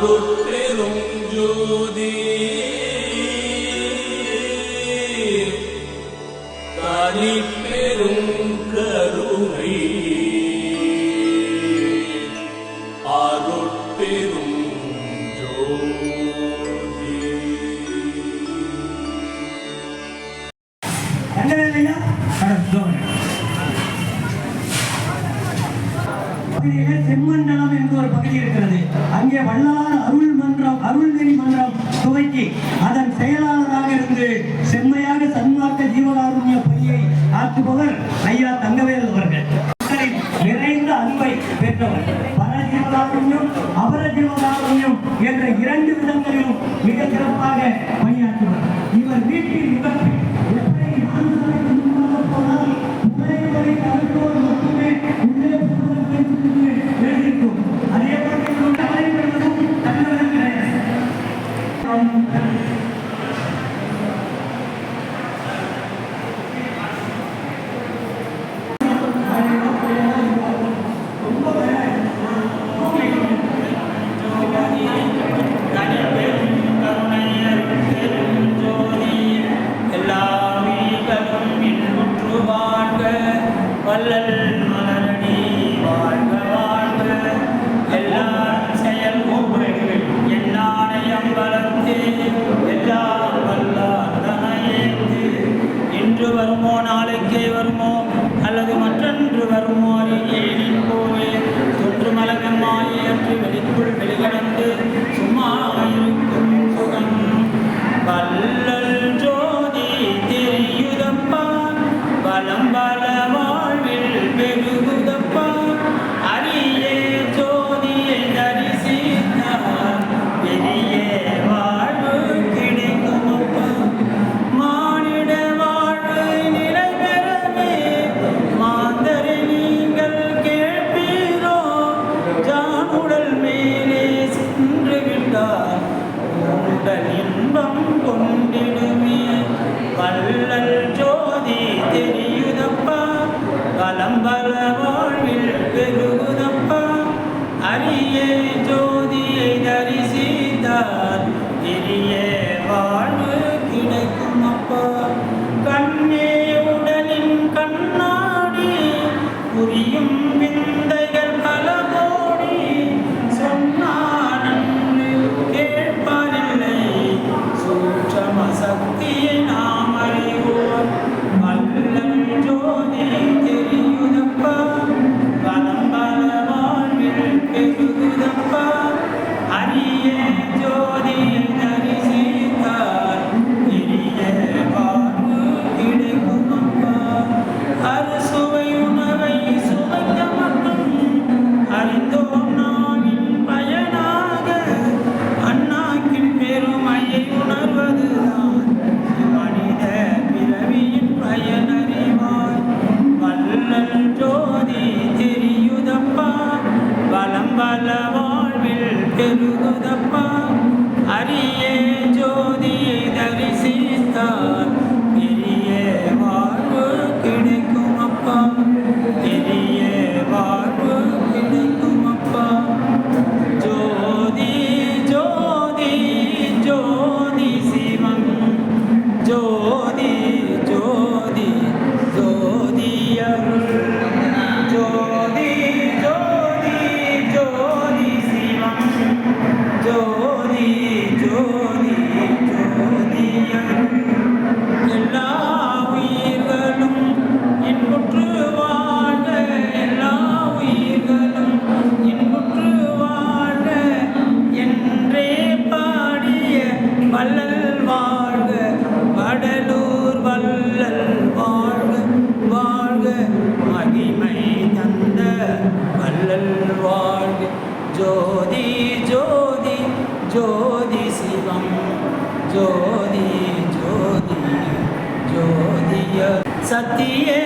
لهم جودي لهم جودي பகுதி அங்கே வள்ளலான அருள் மன்றம் அருள்நெறி மன்றம் துவக்கி அதன் செயலாளராக இருந்து செம்மையாக சன்மார்க்க ஜீவகாருண்ய பணியை ஆற்றுபவர் ஐயா தங்கவேல் அவர்கள். நிறைந்த அன்பை பெற்றவர். பரஜீவகாருண்யம் அபரஜீவகாருண்யம் என்ற இரண்டு விதங்களிலும் மிக சிறப்பாக Lamba, lamba. ஜோதி ஜோதி ஜோதி சிவம் ஜோதி ஜோதி ஜோதிய சத்தியதரும்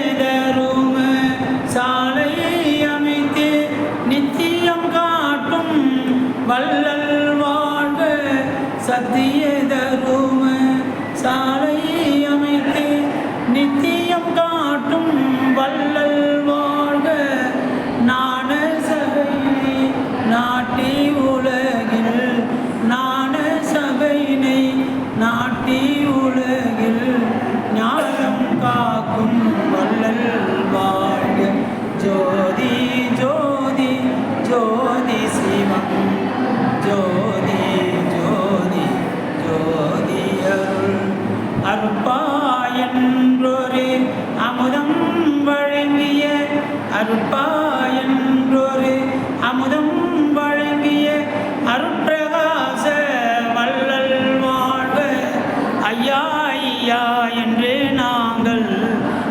ஐயா என்று நாங்கள்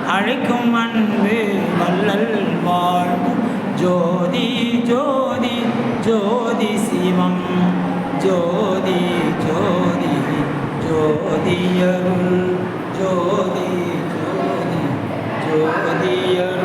அழைக்கும் அன்பு வள்ளல் வாழ்க ஜோதி ஜோதி ஜோதி சிவம். ஜோதி ஜோதி ஜோதியருள் ஜோதி ஜோதி ஜோதியருள்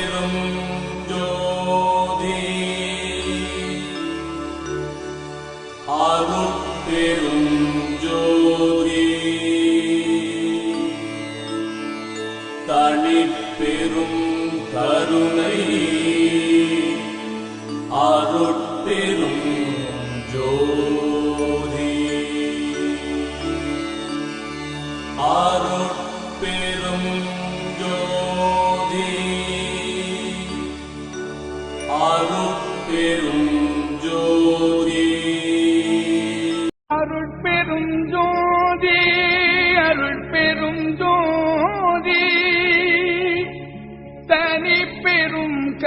அருட்பெரும்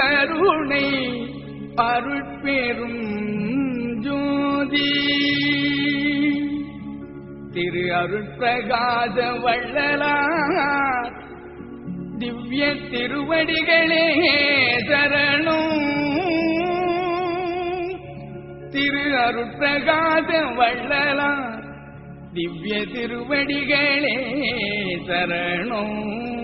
கருணை அருட்பெரும் ஜோதி. திரு அருட்பிரகாச வள்ளலார் திவ்ய திருவடிகளே சரணம். திரு அருட்பிரகாச வள்ளலார் திவ்ய திருவடிகளே சரணம்.